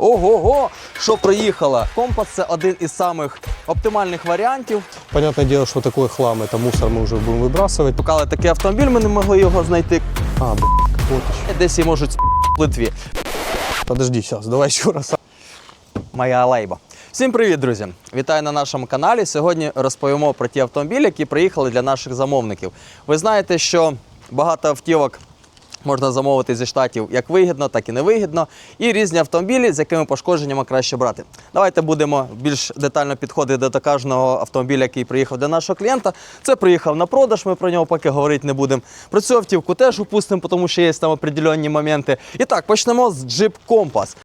Ого-го, що приїхала. Компас це один із самих оптимальних варіантів. Понятное дело, что такой хлам, это мусор мы уже будем выбрасывать. Шукали такий автомобіль, ми не могли його знайти. А, б***ь, вот еще. Десь і можуть в Литві. Подожди, сейчас, давай еще раз. Моя лейба. Всім привіт, друзі! Вітаю на нашому каналі. Сьогодні розповімо про ті автомобілі, які приїхали для наших замовників. Ви знаєте, що багато автівок можна замовити зі штатів як вигідно, так і невигідно. І різні автомобілі, з якими пошкодженнями краще брати. Давайте будемо більш детально підходити до кожного автомобіля, який приїхав до нашого клієнта. Це приїхав на продаж, ми про нього поки говорити не будемо. Про цю автівку теж упустимо, тому що є там определенні моменти. І так, почнемо з Jeep Compass.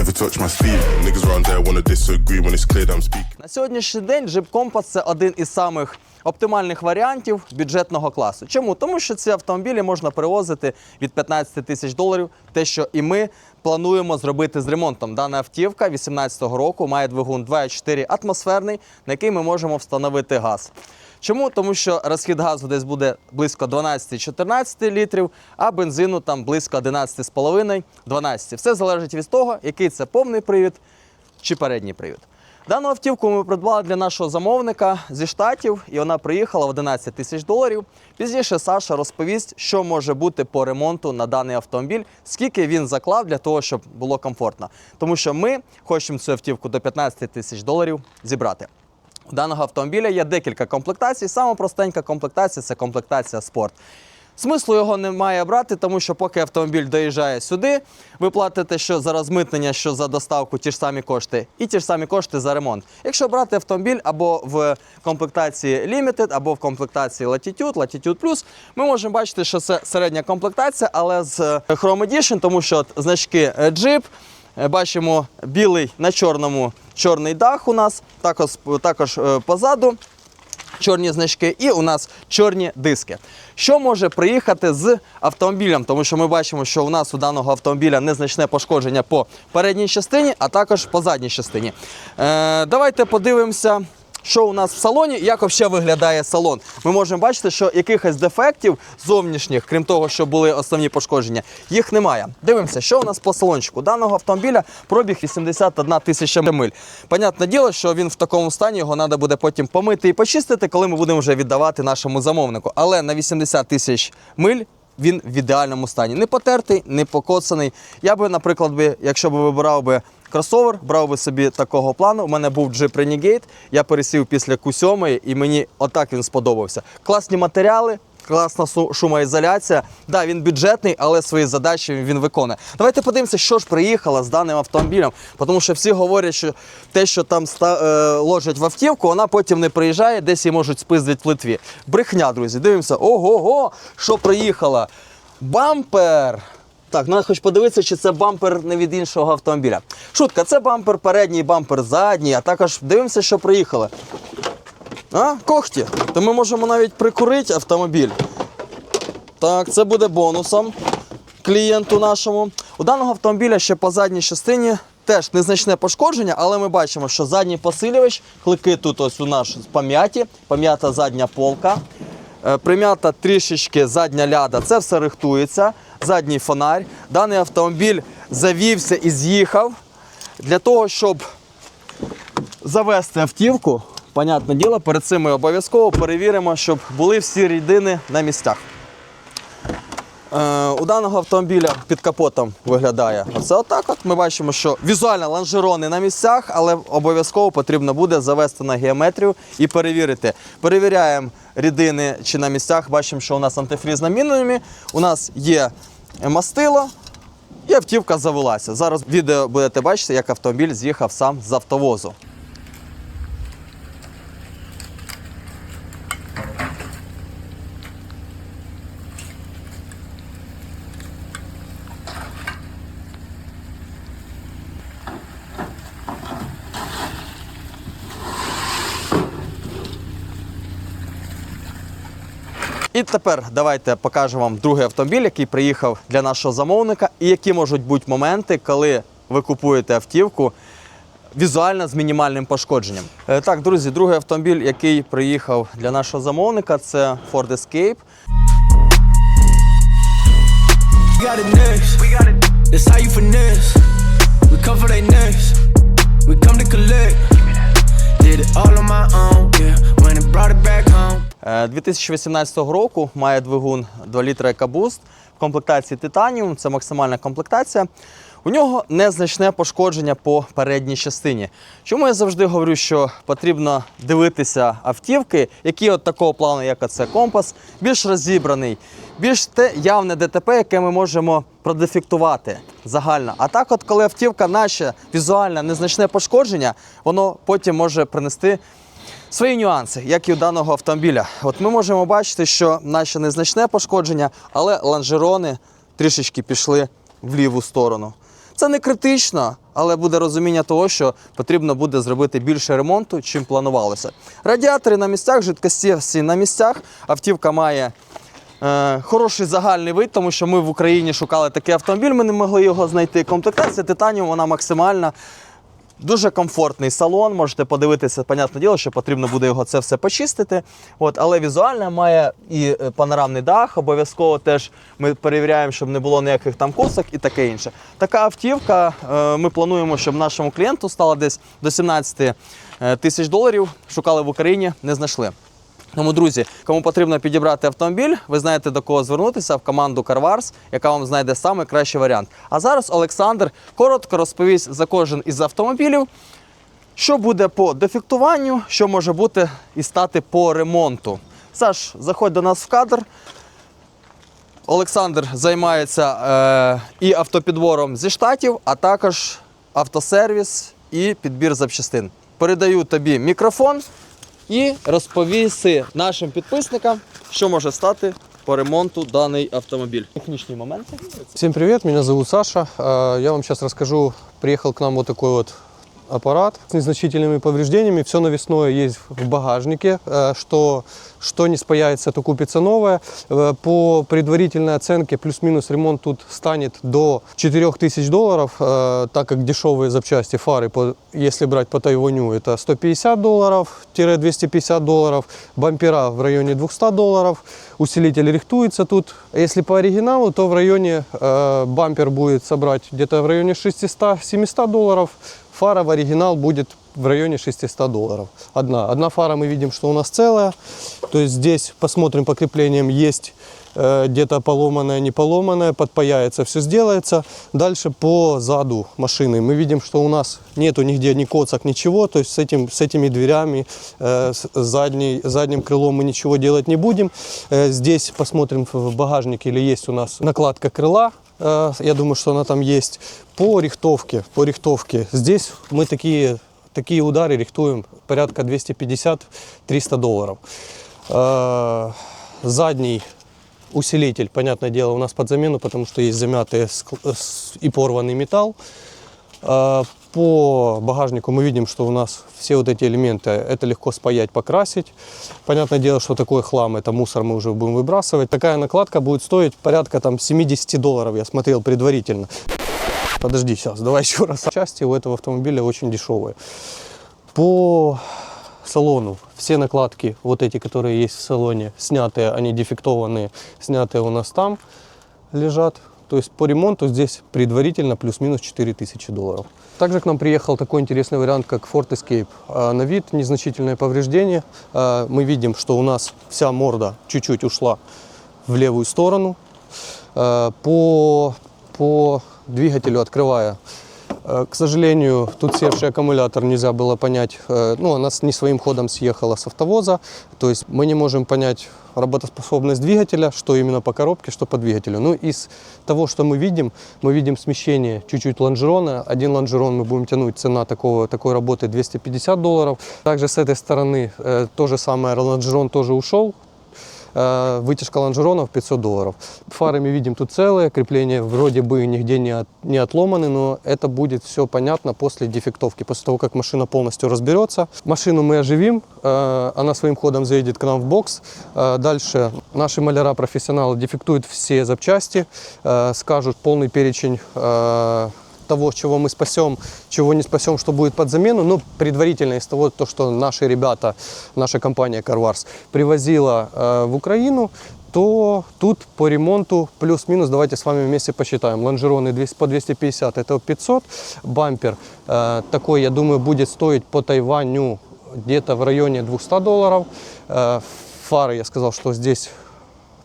Ever touch my sleeve? Niggas around there wanna disagree when it's clear that I'm speaking. На сьогоднішній день Compass – це один із самих оптимальних варіантів бюджетного класу. Чому? Тому що ці автомобілі можна перевозити від 15 тисяч доларів, те, що і ми плануємо зробити з ремонтом. Дана автівка 2018 року має двигун 2.4 атмосферний, на який ми можемо встановити газ. Чому? Тому що розхід газу десь буде близько 12-14 літрів, а бензину там близько 11,5-12. Все залежить від того, який це повний привід чи передній привід. Дану автівку ми придбали для нашого замовника зі штатів, і вона приїхала в 11 тисяч доларів. Пізніше Саша розповість, що може бути по ремонту на даний автомобіль, скільки він заклав для того, щоб було комфортно. Тому що ми хочемо цю автівку до 15 тисяч доларів зібрати. У даного автомобіля є декілька комплектацій. Саме простенька комплектація це комплектація спорт. Смислу його немає брати, тому що поки автомобіль доїжджає сюди, ви платите що за розмитнення, що за доставку ті ж самі кошти, і ті ж самі кошти за ремонт. Якщо брати автомобіль або в комплектації Limited, або в комплектації Latitude, Latitude Plus, ми можемо бачити, що це середня комплектація, але з Chrome Edition, тому що от значки Jeep, Бачимо білий на чорному чорний дах у нас, також, також е, позаду чорні значки, і у нас чорні диски. Що може приїхати з автомобілем? Тому що ми бачимо, що у нас у даного автомобіля незначне пошкодження по передній частині, а також по задній частині. Е, давайте подивимося. Що у нас в салоні як взагалі виглядає салон? Ми можемо бачити, що якихось дефектів зовнішніх, крім того, що були основні пошкодження, їх немає. Дивимося, що у нас по салончику. Даного автомобіля пробіг 81 тисяча миль. Понятне діло, що він в такому стані його треба буде потім помити і почистити, коли ми будемо вже віддавати нашому замовнику. Але на 80 тисяч миль він в ідеальному стані. Не потертий, не покоцаний. Я би, наприклад, би, якщо б вибирав би кросовер, брав би собі такого плану. У мене був Jeep Renegade, я пересів після Q7 і мені отак він сподобався. Класні матеріали. Класна шумоізоляція. Да, він бюджетний, але свої задачі він виконує. Давайте подивимося, що ж приїхало з даним автомобілем. Тому що всі говорять, що те, що там е, ложать в автівку, вона потім не приїжджає, десь її можуть спиздити в Литві. Брехня, друзі. Дивимося. Ого-го, що приїхало. Бампер. Так, ну я хочу подивитися, чи це бампер не від іншого автомобіля. Шутка, це бампер передній, бампер задній, а також дивимося, що приїхало. А, когті. То ми можемо навіть прикурити автомобіль. Так, це буде бонусом клієнту нашому. У даного автомобіля ще по задній частині теж незначне пошкодження, але ми бачимо, що задній посилювач, клики тут ось у нас пом'яті, пом'ята задня полка. Е, Прим'ята трішечки задня ляда, це все рихтується. Задній фонарь. Даний автомобіль завівся і з'їхав для того, щоб завести автівку. Понятне діло, перед цим ми обов'язково перевіримо, щоб були всі рідини на місцях. Е, у даного автомобіля під капотом виглядає оце отак. От. Ми бачимо, що візуально лонжерони на місцях, але обов'язково потрібно буде завести на геометрію і перевірити. Перевіряємо рідини чи на місцях. Бачимо, що у нас антифріз на мінімумі, у нас є мастило, і автівка завелася. Зараз відео будете бачити, як автомобіль з'їхав сам з автовозу. І тепер давайте покажу вам другий автомобіль, який приїхав для нашого замовника, і які можуть бути моменти, коли ви купуєте автівку візуально з мінімальним пошкодженням. Е, Так, друзі, другий автомобіль, який приїхав для нашого замовника, це Ford Escape. We come to collect. Did it all on my own, yeah. When it brought it back home. Е, 2018 року має двигун 2 літра EcoBoost в комплектації Titanium, це максимальна комплектація. У нього незначне пошкодження по передній частині. Чому я завжди говорю, що потрібно дивитися автівки, які от такого плану, як оце компас, більш розібраний, більш те явне ДТП, яке ми можемо продефектувати загально. А так, от коли автівка наче візуально незначне пошкодження, воно потім може принести Свої нюанси, як і у даного автомобіля. От ми можемо бачити, що наче незначне пошкодження, але лонжерони трішечки пішли в ліву сторону. Це не критично, але буде розуміння того, що потрібно буде зробити більше ремонту, чим планувалося. Радіатори на місцях, жидкості всі на місцях. Автівка має е, хороший загальний вид, тому що ми в Україні шукали такий автомобіль, ми не могли його знайти. Комплектація титаніум, вона максимальна. Дуже комфортний салон, можете подивитися, понятне діло, що потрібно буде його це все почистити. От, але візуально має і е, панорамний дах, обов'язково теж ми перевіряємо, щоб не було ніяких там косок і таке інше. Така автівка, е, ми плануємо, щоб нашому клієнту стала десь до 17 е, тисяч доларів. Шукали в Україні, не знайшли. Тому, друзі, кому потрібно підібрати автомобіль, ви знаєте до кого звернутися в команду CarWars, яка вам знайде саме кращий варіант. А зараз Олександр коротко розповість за кожен із автомобілів, що буде по дефектуванню, що може бути і стати по ремонту. Саш, заходь до нас в кадр. Олександр займається е, і автопідбором зі штатів, а також автосервіс і підбір запчастин. Передаю тобі мікрофон і розповіси нашим підписникам, що може стати по ремонту даний автомобіль. Технічні моменти. Всем привет, меня зовут Саша. Я вам сейчас расскажу, приехал к нам вот такой вот аппарат с незначительными повреждениями. Все навесное есть в багажнике. Э, Что, что не спаяется, то купится новое. Э, По предварительной оценке плюс-минус ремонт тут станет до 4000 долларов, э, так как дешевые запчасти, фары, если брать по Тайваню, это 150 долларов-250 долларов, бампера в районе 200 долларов, усилитель рихтуется тут. Если по оригиналу, то в районе бампер будет собрать где-то в районе 600-700 долларов, фара в оригинал будет в районе 600 долларов. Одна. Одна фара мы видим, что у нас целая. То есть здесь посмотрим по креплениям есть где-то поломанная, не поломанная, подпаяется, все сделается. Дальше по заду машины мы видим, что у нас нету нигде ни коцок, ничего. То есть с, этим, с этими дверями, э, с задней, задним крылом мы ничего делать не будем. Э, здесь посмотрим в багажнике, или есть у нас накладка крыла. Э, я думаю, что она там есть. По рихтовке, по рихтовке. Здесь мы такие такие удары рихтуем порядка 250-300 долларов. Э, Задний усилитель, понятное дело, у нас под замену, потому что есть замятый с- и порванный металл. Э, По багажнику мы видим, что у нас все вот эти элементы, это легко спаять, покрасить. Понятное дело, что такой хлам, это мусор мы уже будем выбрасывать. Такая накладка будет стоить порядка там 70 долларов, я смотрел предварительно. Подожди сейчас, давай еще раз. Части у этого автомобиля очень дешевые. По салону все накладки, вот эти, которые есть в салоне, снятые, они дефектованные, снятые у нас там лежат. То есть по ремонту здесь предварительно плюс-минус 4000 долларов. Также к нам приехал такой интересный вариант, как Ford Escape. А, На вид незначительное повреждение. А, Мы видим, что у нас вся морда чуть-чуть ушла в левую сторону. Э, По, по двигателю открывая, к сожалению, тут севший аккумулятор нельзя было понять, э, ну, она не своим ходом съехала с автовоза, то есть мы не можем понять работоспособность двигателя, что именно по коробке, что по двигателю. Ну, из того, что мы видим, мы видим смещение чуть-чуть лонжерона. Один лонжерон мы будем тянуть, цена такого, такой работы 250 долларов. Также с этой стороны э, то же самое, лонжерон тоже ушел, Э, Вытяжка лонжеронов 500 долларов. Фары мы видим тут целые, крепления вроде бы нигде не, от- не отломаны, но это будет все понятно после дефектовки, после того, как машина полностью разберется. Машину мы оживим, э, она своим ходом заедет к нам в бокс. Э, Дальше наши маляра-профессионалы дефектуют все запчасти, э, скажут полный перечень э, того, чего мы спасем, чего не спасем, что будет под замену. Но предварительно из того, то, что наши ребята, наша компания CarWars привозила э, в Украину, то тут по ремонту плюс-минус, давайте с вами вместе посчитаем. Лонжероны 200 по 250, это 500. Бампер э, такой, я думаю, будет стоить по Тайваню где-то в районе 200 долларов. Э, фары, я сказал, что здесь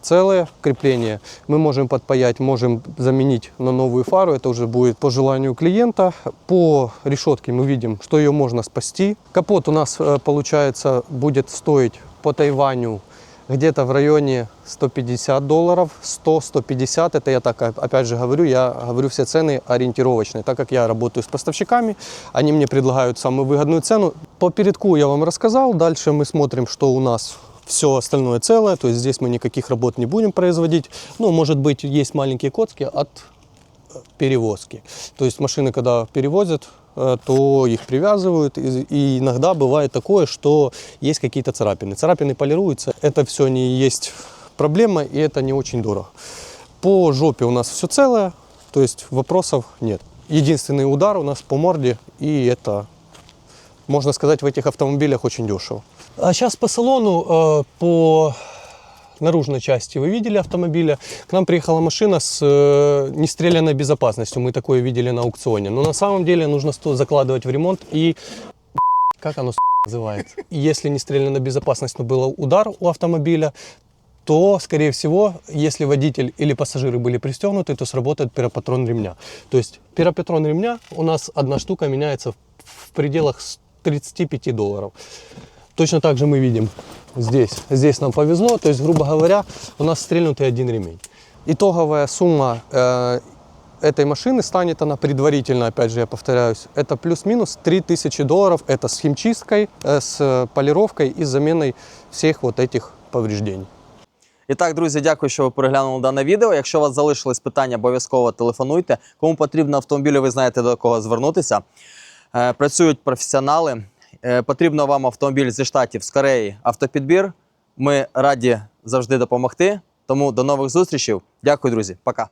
целое крепление. Мы можем подпаять, можем заменить на новую фару. Это уже будет по желанию клиента. По решетке мы видим, что ее можно спасти. Капот у нас, э, получается, будет стоить по Тайваню где-то в районе 150 долларов, 100-150, это я так опять же говорю, я говорю все цены ориентировочные, так как я работаю с поставщиками, они мне предлагают самую выгодную цену. По передку я вам рассказал, дальше мы смотрим, что у нас все остальное целое, то есть здесь мы никаких работ не будем производить. Ну, может быть, есть маленькие коцки от э, перевозки. То есть машины, когда перевозят, э, то их привязывают. И иногда бывает такое, что есть какие-то царапины. Царапины полируются. Это все не есть проблема, и это не очень дорого. По жопе у нас все целое, то есть вопросов нет. Единственный удар у нас по морде, и это, можно сказать, в этих автомобилях очень дешево. А сейчас по салону, э, по наружной части вы видели автомобиля. К нам приехала машина с э, нестрелянной безопасностью. Мы такое видели на аукционе. Но на самом деле нужно сто- закладывать в ремонт и... Как оно называется? Если нестрелянная безопасность, но был удар у автомобиля, то, скорее всего, если водитель или пассажиры были пристегнуты, то сработает пиропатрон ремня. То есть пиропатрон ремня у нас одна штука меняется в- пределах с 35 долларов. Точно так же мы видим здесь. Здесь нам повезло, то есть, грубо говоря, у нас стрельнутый один ремень. Итоговая сумма э, этой машины станет она предварительно, опять же, я повторяюсь, это плюс-минус 3000 долларов. Это с химчисткой, э, с полировкой и заменой всех вот этих повреждений. І так, друзі, дякую, що ви переглянули дане відео. Якщо у вас залишились питання, обов'язково телефонуйте. Кому потрібно автомобіль, ви знаєте до кого звернутися. Е, працюють професіонали. Е, потрібно вам автомобіль зі штатів з Кореї автопідбір. Ми раді завжди допомогти. Тому до нових зустрічей. Дякую, друзі. Пока.